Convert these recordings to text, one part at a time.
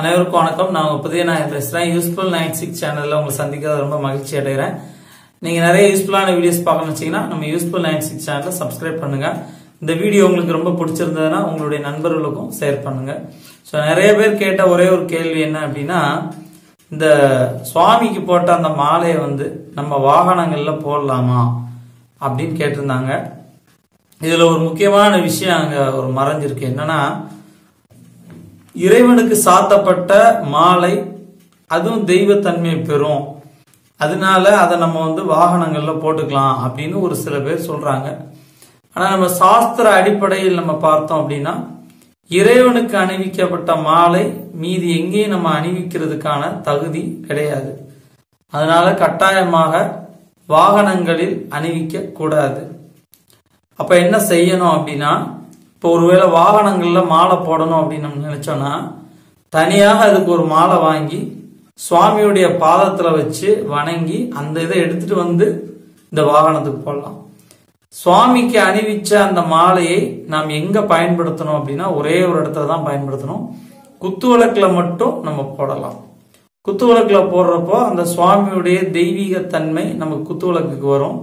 அனைவருக்கும் வணக்கம். நான் புதிய நாயன் பேசுறேன். யூஸ்ஃபுல் நைன் சிக்ஸ் சேனல்ல உங்களை சந்திக்கிறது ரொம்ப மகிழ்ச்சி அடைகிறேன். நீங்க நிறைய யூஸ்ஃபுல்லான வீடியோஸ் பார்க்கணும்னு வச்சிங்கன்னா நம்ம யூஸ்ஃபுல் நைன் சிக்ஸ் சேனலை சப்ஸ்கிரைப் பண்ணுங்க. இந்த வீடியோ உங்களுக்கு ரொம்ப பிடிச்சிருந்ததுன்னா உங்களுடைய நண்பர்களுக்கும் ஷேர் பண்ணுங்க. ஸோ நிறைய பேர் கேட்ட ஒரே ஒரு கேள்வி என்ன அப்படின்னா இந்த சுவாமிக்கு போட்ட அந்த மாலையை வந்து நம்ம வாகனங்கள்ல போடலாமா அப்படின்னு கேட்டிருந்தாங்க. இதுல ஒரு முக்கியமான விஷயம் அங்க ஒரு மறைஞ்சிருக்கு. என்னன்னா இறைவனுக்கு சாத்தப்பட்ட மாலை அதுவும் தெய்வத்தன்மை பெறும். அதனால அதை நம்ம வந்து வாகனங்கள்ல போட்டுக்கலாம் அப்படின்னு ஒரு சில பேர் சொல்றாங்க. ஆனா நம்ம சாஸ்திர அடிப்படையில் நம்ம பார்த்தோம் அப்படின்னா இறைவனுக்கு அணிவிக்கப்பட்ட மாலை மீதி எங்கேயும் நம்ம அணிவிக்கிறதுக்கான தகுதி கிடையாது. அதனால கட்டாயமாக வாகனங்களில் அணிவிக்க கூடாது அப்ப என்ன செய்யணும் அப்படின்னா இப்போ ஒருவேளை வாகனங்களில் மாலை போடணும் அப்படின்னு நம்ம நினைச்சோம்னா தனியாக அதுக்கு ஒரு மாலை வாங்கி சுவாமியுடைய பாதத்தில் வச்சு வணங்கி அந்த இதை எடுத்துட்டு வந்து இந்த வாகனத்துக்கு போடலாம். சுவாமிக்கு அணிவிச்ச அந்த மாலையை நாம் எங்க பயன்படுத்தணும் அப்படின்னா ஒரே ஒரு இடத்துல தான் பயன்படுத்தணும். குத்து விளக்கில் மட்டும் நம்ம போடலாம். குத்து விளக்கில் போடுறப்போ அந்த சுவாமியுடைய தெய்வீக தன்மை நமக்கு குத்து விளக்குக்கு வரும்.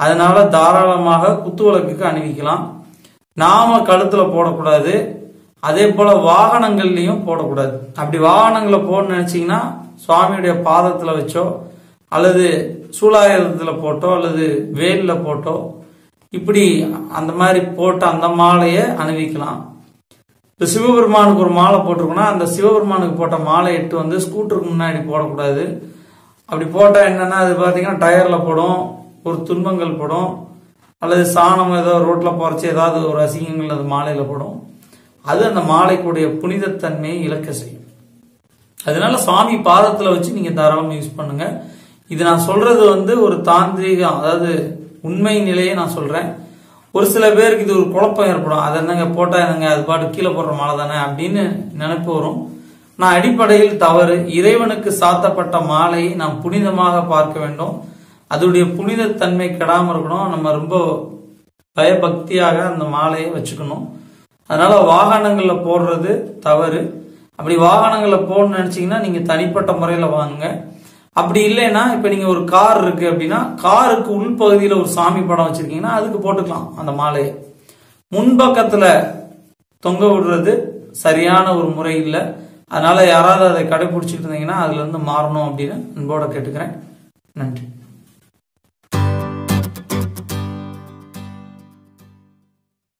அதனால தாராளமாக குத்து விளக்குக்கு அணிவிக்கலாம். நாம கழுத்துல போடக்கூடாது. அதே போல வாகனங்கள்லயும் போடக்கூடாது. அப்படி வாகனங்களை போடணும்னு நினைச்சீங்கன்னா சுவாமியுடைய பாதத்துல வச்சோ அல்லது சூலாயுதத்துல போட்டோ அல்லது வேலில் போட்டோ இப்படி அந்த மாதிரி போட்டு அந்த மாலையை அணிவிக்கலாம். இப்போ சிவபெருமானுக்கு ஒரு மாலை போட்டிருக்கோம்னா அந்த சிவபெருமானுக்கு போட்ட மாலை எட்டு வந்து ஸ்கூட்டருக்கு முன்னாடி போடக்கூடாது. அப்படி போட்டால் என்னன்னா அது பார்த்தீங்கன்னா டயரில் போடும் ஒரு துன்பங்கள் படும். அல்லது சாணம் ஏதோ ரோட்டில் போறச்சு ஏதாவது ஒரு அசிங்கங்கள் அது மாலையில் போடும். அது அந்த மாலைக்குடைய புனிதத்தன்மையை இழக்க செய்யும். அதனால சாமி பாதத்தில் வச்சு நீங்க தாராளமாக யூஸ் பண்ணுங்க. இது நான் சொல்றது வந்து ஒரு தாந்திரிகம் அதாவது உண்மை நிலையை நான் சொல்றேன். ஒரு சில பேருக்கு இது ஒரு குழப்பம் ஏற்படும். அதை என்னங்க போட்டா என்னங்க அது பாட்டு கீழே போடுற மாலை தானே அப்படின்னு நினைப்பு வரும். நான் அடிப்படையில் தவறு. இறைவனுக்கு சாத்தப்பட்ட மாலையை நாம் புனிதமாக பார்க்க வேண்டும். அதோடைய புனிதத்தன்மை கெடாமல் இருக்கணும். நம்ம ரொம்ப பயபக்தியாக அந்த மாலையை வச்சுக்கணும். அதனால வாகனங்களில் போடுறது தவறு. அப்படி வாகனங்களில் போடணும்னு நினச்சிங்கன்னா நீங்கள் தனிப்பட்ட முறையில் வாங்குங்க. அப்படி இல்லைன்னா இப்போ நீங்கள் ஒரு கார் இருக்கு அப்படின்னா காருக்கு உள்பகுதியில் ஒரு சாமி படம் வச்சுருக்கீங்கன்னா அதுக்கு போட்டுக்கலாம் அந்த மாலையை. முன்பக்கத்தில் தொங்க விடுறது சரியான ஒரு முறை இல்லை. அதனால யாராவது அதை கடைபிடிச்சிட்டு இருந்தீங்கன்னா அதுலேருந்து மாறணும் அப்படின்னு அன்போட கேட்டுக்கிறேன். நன்றி.